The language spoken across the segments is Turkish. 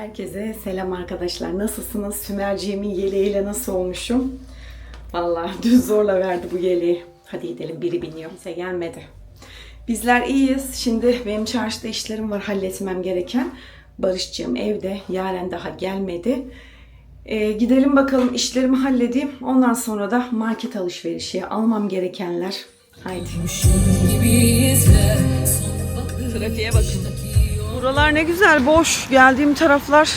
Herkese selam arkadaşlar. Nasılsınız? Sümerciğimin yeleğiyle nasıl olmuşum? Vallahi dün zorla verdi bu yeleği. Hadi gidelim biri biniyor. Kimse gelmedi. Bizler iyiyiz. Şimdi benim çarşıda işlerim var halletmem gereken. Barışçığım evde. Yaren daha gelmedi. Ee, gidelim bakalım işlerimi halledeyim. Ondan sonra da market alışverişi almam gerekenler. Haydi. Trafiğe bakın. Buralar ne güzel boş. Geldiğim taraflar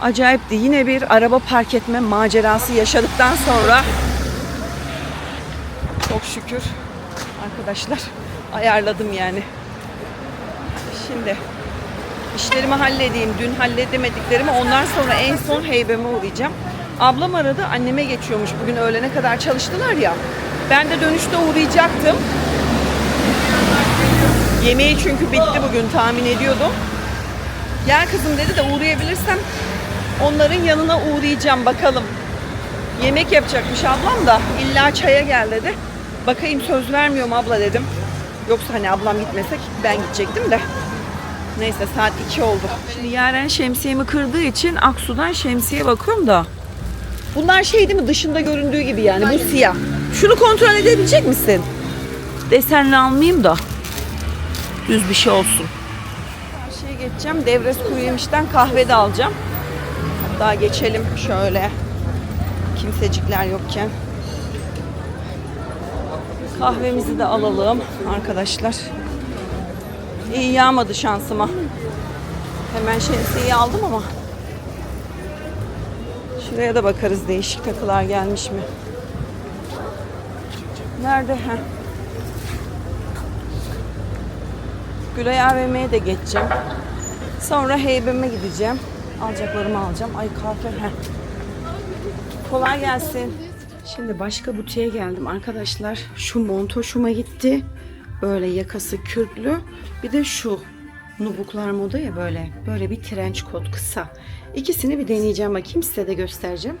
acayipti. Yine bir araba park etme macerası yaşadıktan sonra çok şükür arkadaşlar ayarladım yani. Şimdi işlerimi halledeyim. Dün halledemediklerimi ondan sonra en son heybeme uğrayacağım. Ablam aradı anneme geçiyormuş. Bugün öğlene kadar çalıştılar ya. Ben de dönüşte uğrayacaktım. Yemeği çünkü bitti bugün tahmin ediyordum. Gel kızım dedi de uğrayabilirsem onların yanına uğrayacağım bakalım. Yemek yapacakmış ablam da illa çaya gel dedi. Bakayım söz vermiyorum abla dedim. Yoksa hani ablam gitmesek ben gidecektim de. Neyse saat 2 oldu. Şimdi Yaren şemsiyemi kırdığı için Aksu'dan şemsiye bakıyorum da. Bunlar şey değil mi dışında göründüğü gibi yani bu siyah. Şunu kontrol edebilecek misin? Desenli almayayım da düz bir şey olsun. Karşıya geçeceğim. Devres kuru yemişten kahve de alacağım. Hatta geçelim şöyle. Kimsecikler yokken. Kahvemizi de alalım arkadaşlar. İyi yağmadı şansıma. Hemen şemsiyeyi aldım ama. Şuraya da bakarız değişik takılar gelmiş mi? Nerede? Heh. Gülay AVM'ye de geçeceğim. Sonra heybeme gideceğim. Alacaklarımı alacağım. Ay kahve. Heh. Kolay gelsin. Şimdi başka butiğe geldim arkadaşlar. Şu mont hoşuma gitti. Böyle yakası kürklü. Bir de şu nubuklar moda ya böyle. Böyle bir trench coat kısa. İkisini bir deneyeceğim bakayım size de göstereceğim.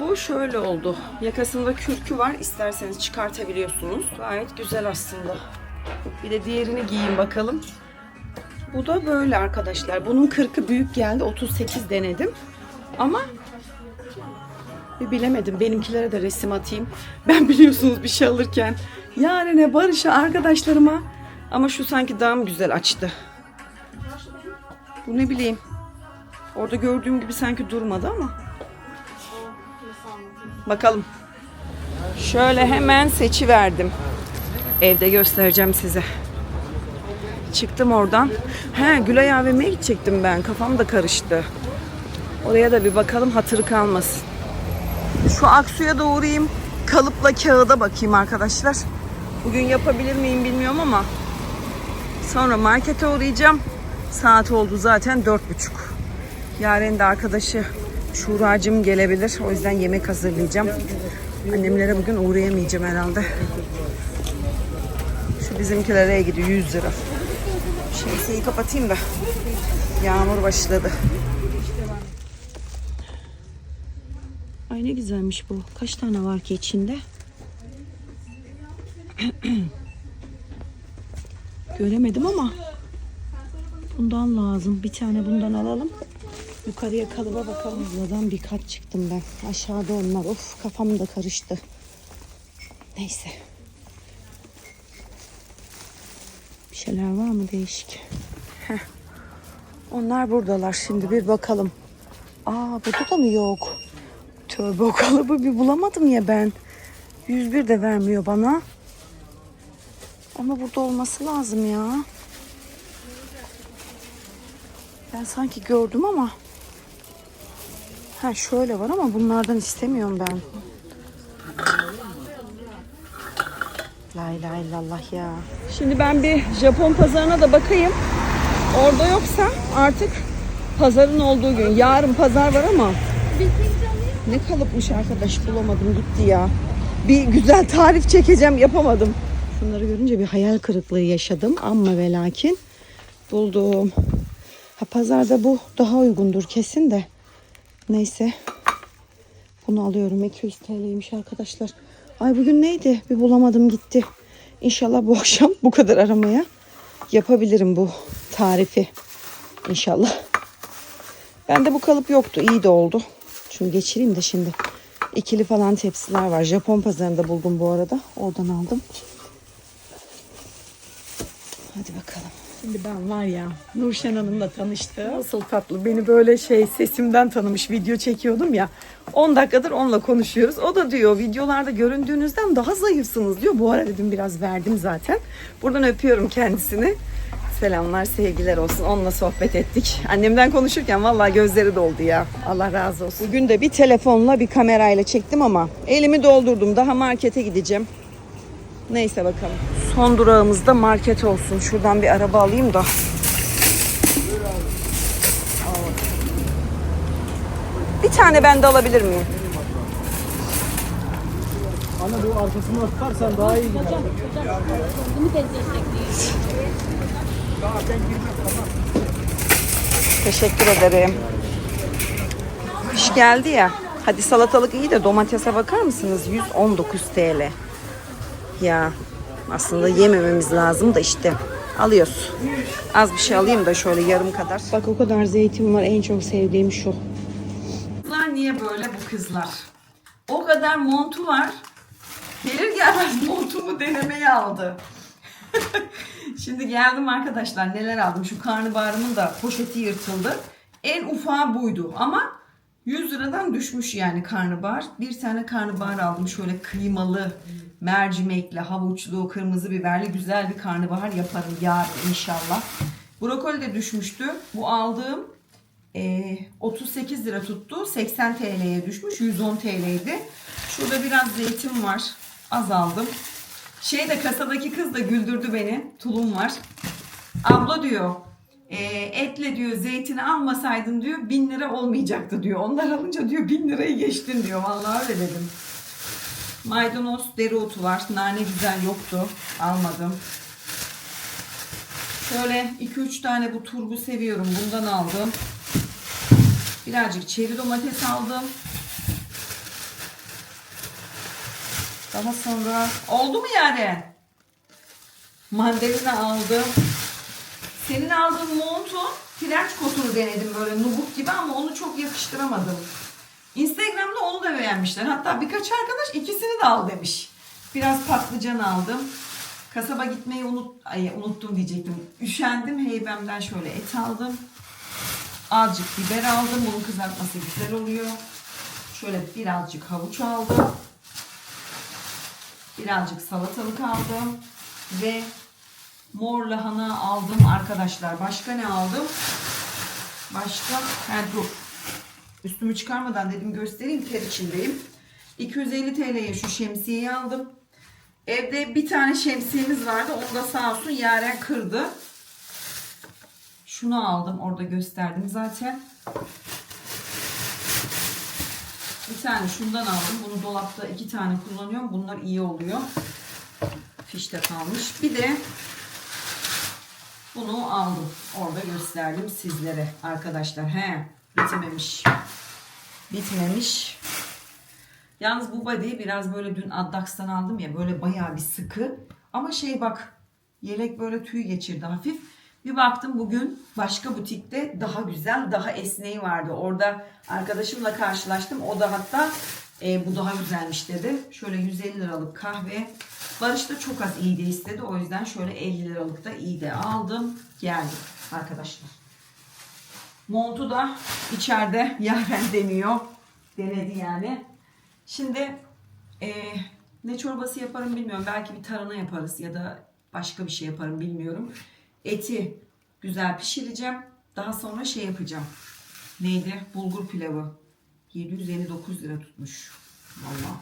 Bu şöyle oldu. Yakasında kürkü var. İsterseniz çıkartabiliyorsunuz. Gayet güzel aslında. Bir de diğerini giyin bakalım. Bu da böyle arkadaşlar. Bunun 40'ı büyük geldi. 38 denedim. Ama bir bilemedim. Benimkilere de resim atayım. Ben biliyorsunuz bir şey alırken Yaren'e, Barış'a, arkadaşlarıma ama şu sanki daha mı güzel açtı. Bu ne bileyim. Orada gördüğüm gibi sanki durmadı ama. Bakalım. Şöyle hemen seçi verdim. Evde göstereceğim size. Çıktım oradan. He Gülay AVM'ye gidecektim ben. Kafam da karıştı. Oraya da bir bakalım hatırı kalmasın. Şu Aksu'ya da uğrayayım. Kalıpla kağıda bakayım arkadaşlar. Bugün yapabilir miyim bilmiyorum ama. Sonra markete uğrayacağım. Saat oldu zaten dört buçuk. Yarın da arkadaşı Şuracım gelebilir. O yüzden yemek hazırlayacağım. Annemlere bugün uğrayamayacağım herhalde. Bizimkilere gidiyor 100 lira. Şemsiyeyi kapatayım da. Yağmur başladı. Ay ne güzelmiş bu. Kaç tane var ki içinde? Göremedim ama bundan lazım. Bir tane bundan alalım. Yukarıya kalıba bakalım. Buradan bir kat çıktım ben. Aşağıda onlar. Of kafam da karıştı. Neyse. Bir şeyler var mı değişik? Heh. Onlar buradalar. Şimdi bir bakalım. Aa burada da mı yok? Tövbe o kalıbı bir bulamadım ya ben. 101 de vermiyor bana. Ama burada olması lazım ya. Ben sanki gördüm ama. Ha şöyle var ama bunlardan istemiyorum ben. La ilahe illallah ya. Şimdi ben bir Japon pazarına da bakayım. Orada yoksa artık pazarın olduğu gün. Yarın pazar var ama ne kalıpmış arkadaş bulamadım gitti ya. Bir güzel tarif çekeceğim yapamadım. Şunları görünce bir hayal kırıklığı yaşadım ama ve lakin buldum. Ha pazarda bu daha uygundur kesin de. Neyse. Bunu alıyorum. 200 TL'ymiş arkadaşlar. Ay bugün neydi? Bir bulamadım gitti. İnşallah bu akşam bu kadar aramaya yapabilirim bu tarifi. İnşallah. Bende bu kalıp yoktu. İyi de oldu. Şunu geçireyim de şimdi. İkili falan tepsiler var. Japon pazarında buldum bu arada. Oradan aldım. Hadi bakalım. Şimdi ben var ya Nurşen Hanım'la tanıştım. Nasıl tatlı. Beni böyle şey sesimden tanımış video çekiyordum ya. 10 dakikadır onunla konuşuyoruz. O da diyor videolarda göründüğünüzden daha zayıfsınız diyor. Bu ara dedim biraz verdim zaten. Buradan öpüyorum kendisini. Selamlar, sevgiler olsun. Onunla sohbet ettik. Annemden konuşurken vallahi gözleri doldu ya. Allah razı olsun. Bugün de bir telefonla bir kamerayla çektim ama elimi doldurdum. Daha markete gideceğim. Neyse bakalım. Son durağımızda market olsun. Şuradan bir araba alayım da. Bir tane ben de alabilir miyim? Ana bu arkasına tutarsan daha iyi gider. Teşekkür ederim. Kış geldi ya. Hadi salatalık iyi de domatese bakar mısınız? 119 TL. Ya aslında yemememiz lazım da işte alıyoruz. Az bir şey alayım da şöyle yarım kadar. Bak o kadar zeytin var. En çok sevdiğim şu. Kızlar niye böyle bu kızlar? O kadar montu var. Gelir gelmez montumu denemeye aldı. Şimdi geldim arkadaşlar neler aldım. Şu karnabaharımın da poşeti yırtıldı. En ufağı buydu ama 100 liradan düşmüş yani karnabahar. Bir tane karnabahar aldım şöyle kıymalı, mercimekli, havuçlu, kırmızı biberli güzel bir karnabahar yaparım yarın inşallah. Brokoli de düşmüştü. Bu aldığım e, 38 lira tuttu. 80 TL'ye düşmüş. 110 TL'ydi. Şurada biraz zeytin var. Az aldım. Şey de kasadaki kız da güldürdü beni. Tulum var. Abla diyor e, etle diyor zeytini almasaydın diyor bin lira olmayacaktı diyor. Onlar alınca diyor bin lirayı geçtin diyor. Vallahi öyle dedim. Maydanoz, dereotu var. Nane güzel yoktu. Almadım. Şöyle 2-3 tane bu turbu seviyorum. Bundan aldım. Birazcık çeri domates aldım. Daha sonra oldu mu yani? Mandalina aldım. Senin aldığın montu frenç kotunu denedim böyle nubuk gibi ama onu çok yakıştıramadım. Instagram'da onu da beğenmişler. Hatta birkaç arkadaş ikisini de al demiş. Biraz patlıcan aldım. Kasaba gitmeyi unut, ay, unuttum diyecektim. Üşendim. Heybemden şöyle et aldım. Azıcık biber aldım. Bunun kızartması güzel oluyor. Şöyle birazcık havuç aldım. Birazcık salatalık aldım. Ve mor lahana aldım arkadaşlar. Başka ne aldım? Başka? Ha, dur. Üstümü çıkarmadan dedim göstereyim. Ter içindeyim. 250 TL'ye şu şemsiyeyi aldım. Evde bir tane şemsiyemiz vardı. Onu da sağ olsun Yaren kırdı. Şunu aldım. Orada gösterdim zaten. Bir tane şundan aldım. Bunu dolapta iki tane kullanıyorum. Bunlar iyi oluyor. Fişte kalmış. Bir de bunu aldım. Orada gösterdim sizlere arkadaşlar. He, bitmemiş. Bitmemiş. Yalnız bu body'yi biraz böyle dün Addax'tan aldım ya böyle bayağı bir sıkı. Ama şey bak yelek böyle tüy geçirdi hafif. Bir baktım bugün başka butikte daha güzel, daha esneği vardı. Orada arkadaşımla karşılaştım. O da hatta e, bu daha güzelmiş dedi. Şöyle 150 liralık kahve. Barış da çok az iyi de istedi. O yüzden şöyle 50 liralık da iyi aldım. Geldim arkadaşlar. Montu da içeride Yaren deniyor. Denedi yani. Şimdi e, ne çorbası yaparım bilmiyorum. Belki bir tarhana yaparız ya da başka bir şey yaparım bilmiyorum. Eti güzel pişireceğim. Daha sonra şey yapacağım. Neydi? Bulgur pilavı. 759 lira tutmuş. Vallahi.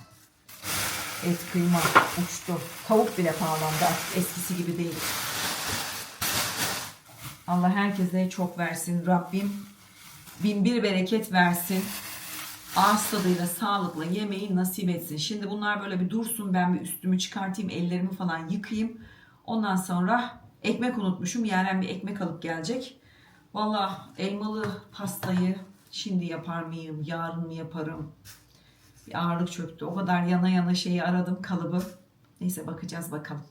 Et kıyma uçtu. Tavuk bile pahalandı artık eskisi gibi değil. Allah herkese çok versin Rabbim. Bin bir bereket versin. Ağız tadıyla sağlıkla yemeği nasip etsin. Şimdi bunlar böyle bir dursun ben bir üstümü çıkartayım ellerimi falan yıkayayım. Ondan sonra ekmek unutmuşum. Yaren bir ekmek alıp gelecek. Valla elmalı pastayı şimdi yapar mıyım? Yarın mı yaparım? Bir ağırlık çöktü. O kadar yana yana şeyi aradım kalıbı. Neyse bakacağız bakalım.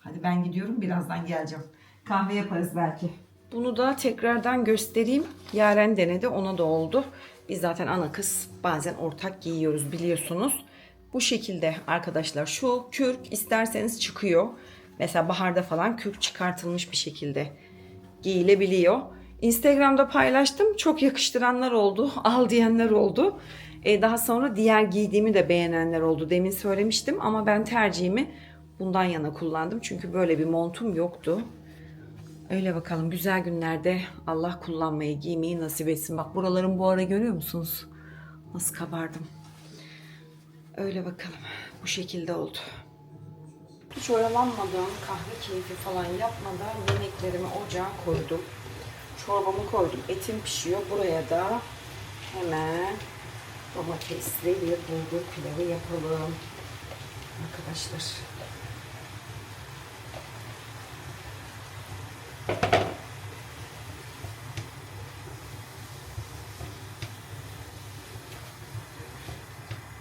Hadi ben gidiyorum birazdan geleceğim. Kahve yaparız belki. Bunu da tekrardan göstereyim. Yaren denedi ona da oldu. Biz zaten ana kız bazen ortak giyiyoruz biliyorsunuz. Bu şekilde arkadaşlar şu kürk isterseniz çıkıyor. Mesela baharda falan kürk çıkartılmış bir şekilde giyilebiliyor. Instagram'da paylaştım. Çok yakıştıranlar oldu. Al diyenler oldu. E, daha sonra diğer giydiğimi de beğenenler oldu. Demin söylemiştim ama ben tercihimi bundan yana kullandım. Çünkü böyle bir montum yoktu. Öyle bakalım güzel günlerde Allah kullanmayı, giymeyi nasip etsin. Bak buralarım bu ara görüyor musunuz? Nasıl kabardım. Öyle bakalım. Bu şekilde oldu. Hiç oyalanmadan, kahve keyfi falan yapmadan yemeklerimi ocağa koydum. Çorbamı koydum. Etim pişiyor. Buraya da hemen domatesli bir bulgur pilavı yapalım. Arkadaşlar.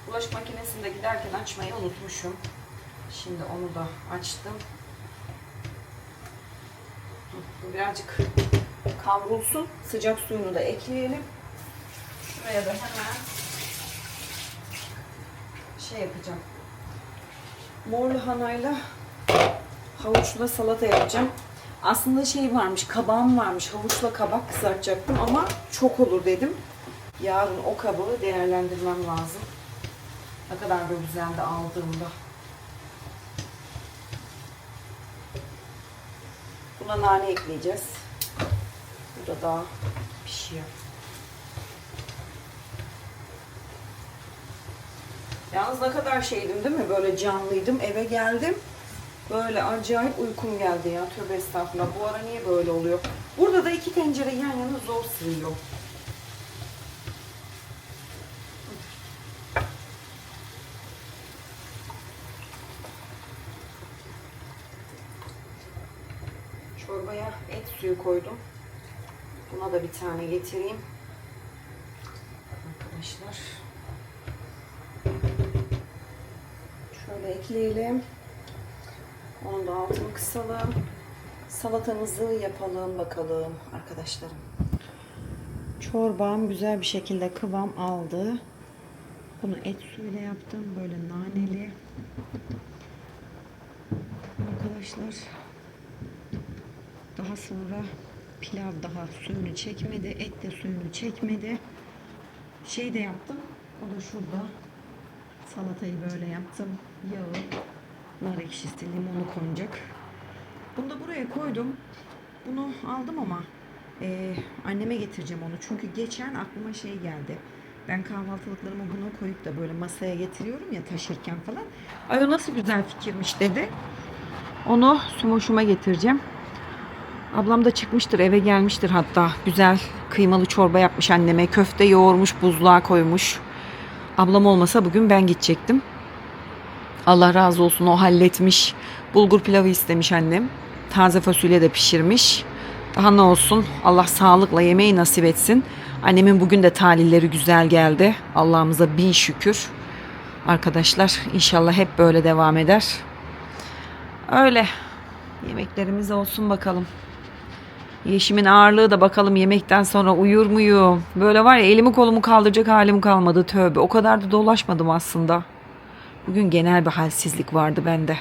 Bulaşık makinesinde giderken açmayı unutmuşum. Şimdi onu da açtım. Birazcık kavrulsun. Sıcak suyunu da ekleyelim. Şuraya da hemen şey yapacağım. Mor lahanayla havuçla salata yapacağım. Aslında şey varmış, kabağım varmış. Havuçla kabak kızartacaktım ama çok olur dedim. Yarın o kabağı değerlendirmem lazım. Ne kadar da güzeldi aldığımda. Buna nane ekleyeceğiz. Bu da daha pişiyor. Yalnız ne kadar şeydim değil mi? Böyle canlıydım. Eve geldim. Böyle acayip uykum geldi ya. Tövbe estağfurullah. Bu ara niye böyle oluyor? Burada da iki tencere yan yana zor sığıyor. Çorbaya et suyu koydum. Buna da bir tane getireyim. Arkadaşlar. Şöyle ekleyelim. Onun da altını kısalım. Salatamızı yapalım bakalım arkadaşlarım. Çorbam güzel bir şekilde kıvam aldı. Bunu et suyuyla yaptım. Böyle naneli. Arkadaşlar daha sonra pilav daha suyunu çekmedi. Et de suyunu çekmedi. Şey de yaptım. O da şurada. Salatayı böyle yaptım. Yağı, nar ekşisi, limonu konacak. Bunu da buraya koydum. Bunu aldım ama eee, anneme getireceğim onu. Çünkü geçen aklıma şey geldi. Ben kahvaltılıklarımı buna koyup da böyle masaya getiriyorum ya taşırken falan. Ay o nasıl güzel fikirmiş dedi. Onu sumoşuma getireceğim. Ablam da çıkmıştır eve gelmiştir hatta. Güzel kıymalı çorba yapmış anneme. Köfte yoğurmuş buzluğa koymuş. Ablam olmasa bugün ben gidecektim. Allah razı olsun o halletmiş. Bulgur pilavı istemiş annem. Taze fasulye de pişirmiş. Daha ne olsun Allah sağlıkla yemeği nasip etsin. Annemin bugün de talilleri güzel geldi. Allah'ımıza bin şükür. Arkadaşlar inşallah hep böyle devam eder. Öyle. Yemeklerimiz olsun bakalım. Yeşimin ağırlığı da bakalım yemekten sonra uyur muyum? Böyle var ya elimi kolumu kaldıracak halim kalmadı tövbe. O kadar da dolaşmadım aslında. Bugün genel bir halsizlik vardı bende.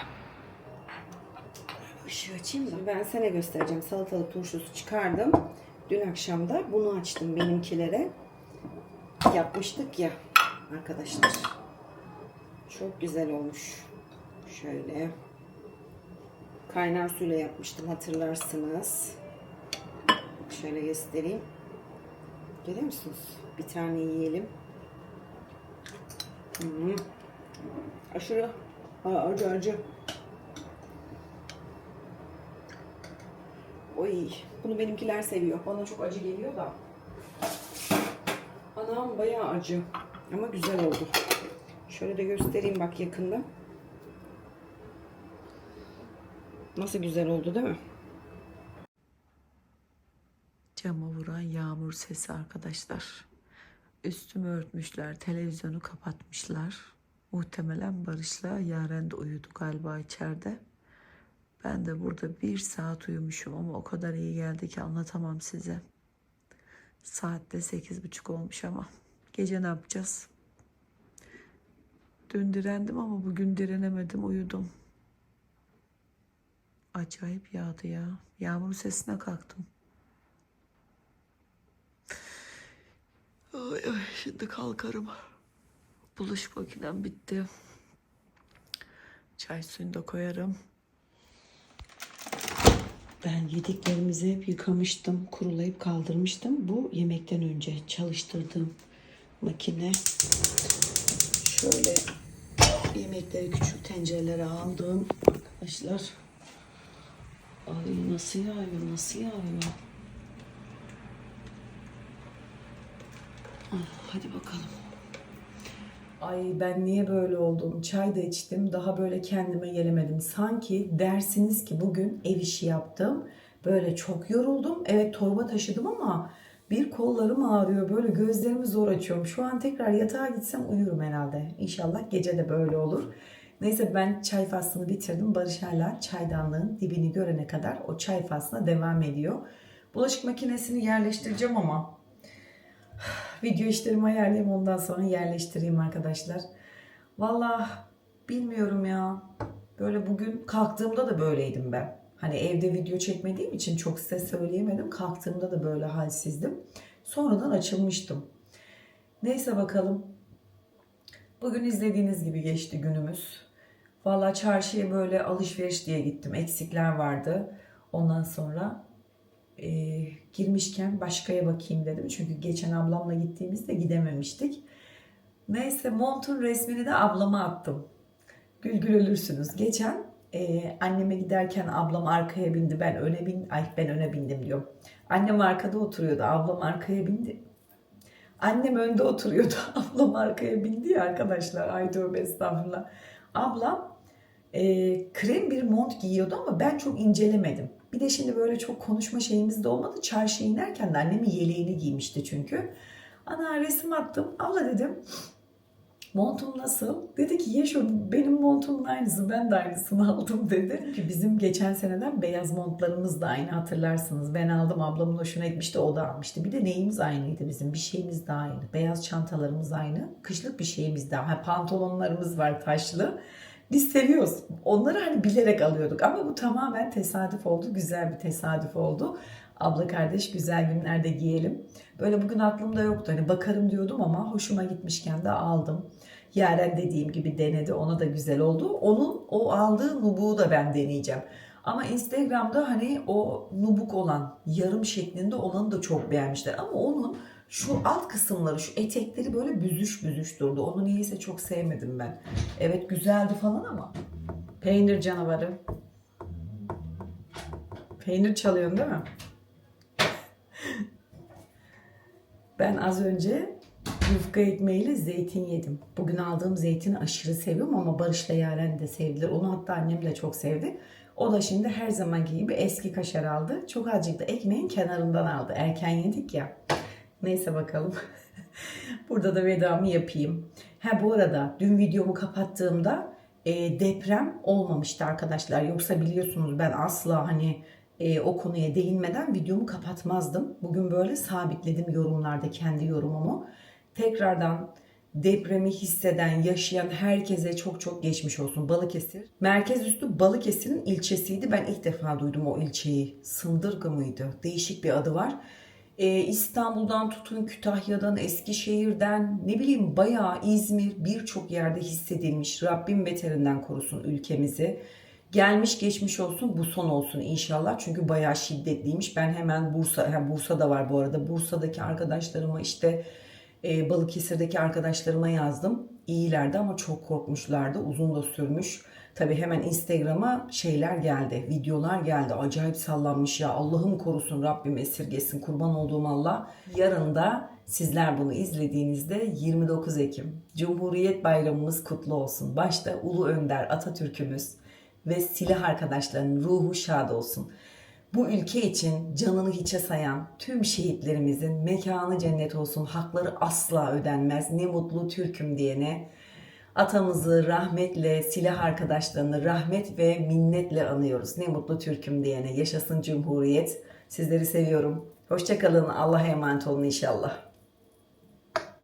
Işığı açayım da ben sana göstereceğim. Salatalık turşusu çıkardım. Dün akşam da bunu açtım benimkilere. Yapmıştık ya arkadaşlar. Çok güzel olmuş. Şöyle. Kaynar suyla yapmıştım hatırlarsınız. Şöyle göstereyim. Görüyor musunuz? Bir tane yiyelim. Hmm. Aşırı Aa, acı acı. Oy, bunu benimkiler seviyor. Bana çok acı geliyor da. Anam bayağı acı. Ama güzel oldu. Şöyle de göstereyim bak yakından. Nasıl güzel oldu değil mi? Cama vuran yağmur sesi arkadaşlar. Üstümü örtmüşler, televizyonu kapatmışlar. Muhtemelen Barış'la Yaren de uyudu galiba içeride. Ben de burada bir saat uyumuşum ama o kadar iyi geldi ki anlatamam size. Saatte sekiz buçuk olmuş ama gece ne yapacağız? Dün direndim ama bugün direnemedim uyudum. Acayip yağdı ya. Yağmur sesine kalktım. Ay, ay, şimdi kalkarım. Bulaşık makinem bitti. Çay suyunu da koyarım. Ben yediklerimizi hep yıkamıştım, kurulayıp kaldırmıştım. Bu yemekten önce çalıştırdığım makine. Şöyle yemekleri küçük tencerelere aldım arkadaşlar. Ay nasıl yağıyor, nasıl yağıyor. Ah, hadi bakalım. Ay ben niye böyle oldum? Çay da içtim. Daha böyle kendime gelemedim. Sanki dersiniz ki bugün ev işi yaptım. Böyle çok yoruldum. Evet torba taşıdım ama bir kollarım ağrıyor. Böyle gözlerimi zor açıyorum. Şu an tekrar yatağa gitsem uyurum herhalde. İnşallah gece de böyle olur. Neyse ben çay faslını bitirdim. Barış hala çaydanlığın dibini görene kadar o çay faslına devam ediyor. Bulaşık makinesini yerleştireceğim ama video işlerimi ayarlayayım ondan sonra yerleştireyim arkadaşlar. Vallahi bilmiyorum ya. Böyle bugün kalktığımda da böyleydim ben. Hani evde video çekmediğim için çok size söyleyemedim. Kalktığımda da böyle halsizdim. Sonradan açılmıştım. Neyse bakalım. Bugün izlediğiniz gibi geçti günümüz. Vallahi çarşıya böyle alışveriş diye gittim. Eksikler vardı. Ondan sonra e, girmişken başkaya bakayım dedim. Çünkü geçen ablamla gittiğimizde gidememiştik. Neyse montun resmini de ablama attım. Gül gül ölürsünüz. Geçen e, anneme giderken ablam arkaya bindi. Ben öne bin, ay ben öne bindim diyorum. Annem arkada oturuyordu. Ablam arkaya bindi. Annem önde oturuyordu. Ablam arkaya bindi ya arkadaşlar. Ay tövbe estağfurullah. Ablam e, krem bir mont giyiyordu ama ben çok incelemedim. Bir de şimdi böyle çok konuşma şeyimiz de olmadı. Çarşıya inerken de annemin yeleğini giymişti çünkü. Ana resim attım. Abla dedim montum nasıl? Dedi ki Yeşo benim montumun aynısı ben de aynısını aldım dedi. Ki bizim geçen seneden beyaz montlarımız da aynı hatırlarsınız. Ben aldım ablamın hoşuna etmişti o da almıştı. Bir de neyimiz aynıydı bizim bir şeyimiz de aynı. Beyaz çantalarımız aynı. Kışlık bir şeyimiz daha. Ha, pantolonlarımız var taşlı. Biz seviyoruz. Onları hani bilerek alıyorduk ama bu tamamen tesadüf oldu. Güzel bir tesadüf oldu. Abla kardeş güzel günlerde giyelim. Böyle bugün aklımda yoktu. Hani bakarım diyordum ama hoşuma gitmişken de aldım. Yaren dediğim gibi denedi. Ona da güzel oldu. Onun o aldığı nubuğu da ben deneyeceğim. Ama Instagram'da hani o nubuk olan, yarım şeklinde olanı da çok beğenmişler. Ama onun şu alt kısımları, şu etekleri böyle büzüş büzüş durdu. Onu niyeyse çok sevmedim ben. Evet güzeldi falan ama. Peynir canavarı. Peynir çalıyorsun değil mi? Ben az önce yufka ekmeğiyle zeytin yedim. Bugün aldığım zeytini aşırı seviyorum ama Barış'la Yaren de sevdiler. Onu hatta annem de çok sevdi. O da şimdi her zamanki gibi eski kaşar aldı. Çok azıcık da ekmeğin kenarından aldı. Erken yedik ya. Neyse bakalım. Burada da vedamı yapayım. Ha bu arada dün videomu kapattığımda e, deprem olmamıştı arkadaşlar. Yoksa biliyorsunuz ben asla hani e, o konuya değinmeden videomu kapatmazdım. Bugün böyle sabitledim yorumlarda kendi yorumumu. Tekrardan depremi hisseden, yaşayan herkese çok çok geçmiş olsun. Balıkesir. Merkez üstü Balıkesir'in ilçesiydi. Ben ilk defa duydum o ilçeyi. Sındırgı mıydı? Değişik bir adı var. Ee, İstanbul'dan tutun Kütahya'dan, Eskişehir'den ne bileyim bayağı İzmir birçok yerde hissedilmiş. Rabbim beterinden korusun ülkemizi. Gelmiş geçmiş olsun bu son olsun inşallah. Çünkü bayağı şiddetliymiş. Ben hemen Bursa, ha, Bursa'da var bu arada. Bursa'daki arkadaşlarıma işte e, Balıkesir'deki arkadaşlarıma yazdım. İyilerdi ama çok korkmuşlardı. Uzun da sürmüş. Tabii hemen Instagram'a şeyler geldi, videolar geldi. Acayip sallanmış ya. Allah'ım korusun, Rabbim esirgesin. Kurban olduğum Allah. Yarın da sizler bunu izlediğinizde 29 Ekim Cumhuriyet Bayramımız kutlu olsun. Başta Ulu Önder Atatürk'ümüz ve silah arkadaşlarının ruhu şad olsun. Bu ülke için canını hiçe sayan tüm şehitlerimizin mekanı cennet olsun. Hakları asla ödenmez. Ne mutlu Türk'üm diyene. Atamızı rahmetle, silah arkadaşlarını rahmet ve minnetle anıyoruz. Ne mutlu Türk'üm diyene. Yaşasın Cumhuriyet. Sizleri seviyorum. Hoşçakalın. Allah'a emanet olun inşallah.